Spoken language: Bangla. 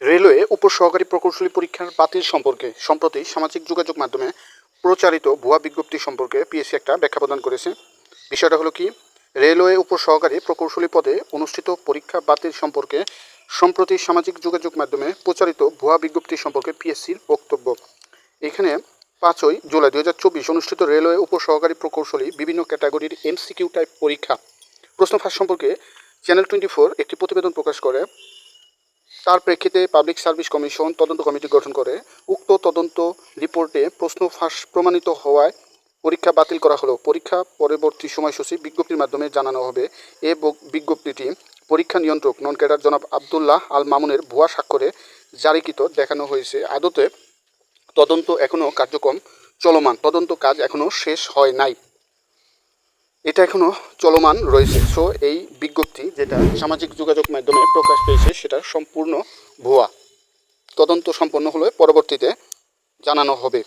রেলওয়ে উপসহকারী প্রকৌশলী পরীক্ষার বাতিল সম্পর্কে সম্প্রতি সামাজিক যোগাযোগ মাধ্যমে প্রচারিত ভুয়া বিজ্ঞপ্তি সম্পর্কে পিএসসি একটা ব্যাখ্যা প্রদান করেছে। বিষয়টা হলো কি? রেলওয়ে উপসহকারী প্রকৌশলী পদে অনুষ্ঠিত পরীক্ষা বাতিল সম্পর্কে সম্প্রতি সামাজিক যোগাযোগ মাধ্যমে প্রচারিত ভুয়া বিজ্ঞপ্তি সম্পর্কে পিএসসির বক্তব্য। এখানে পাঁচই জুলাই দু হাজার চব্বিশ অনুষ্ঠিত রেলওয়ে উপসহকারী প্রকৌশলী বিভিন্ন ক্যাটাগরির এমসিকিউ টাইপ পরীক্ষা। প্রশ্ন ফাঁস সম্পর্কে চ্যানেল টোয়েন্টি একটি প্রতিবেদন প্রকাশ করে তার প্রেক্ষিতে পাবলিক সার্ভিস কমিশন তদন্ত কমিটি গঠন করে উক্ত তদন্ত রিপোর্টে প্রশ্ন ফাঁস প্রমাণিত হওয়ায় পরীক্ষা বাতিল করা হলো। পরীক্ষা পরবর্তী সময়সূচি বিজ্ঞপ্তির মাধ্যমে জানানো হবে। এ বিজ্ঞপ্তিটি পরীক্ষা নিয়ন্ত্রক নন ক্যাডার জনাব আবদুল্লাহ আল মামুনের ভুয়া স্বাক্ষরে জারিকৃত দেখানো হয়েছে। আদতে তদন্ত এখনও কার্যক্রম চলমান। তদন্ত কাজ এখনও শেষ হয় নাই। এটা এখনও চলমান রয়েছে। সো এই যেটা সামাজিক যোগাযোগ মাধ্যমে প্রকাশ পেয়েছে, সেটা সম্পূর্ণ ভুয়া। তদন্ত সম্পন্ন হলে পরবর্তীতে জানানো হবে।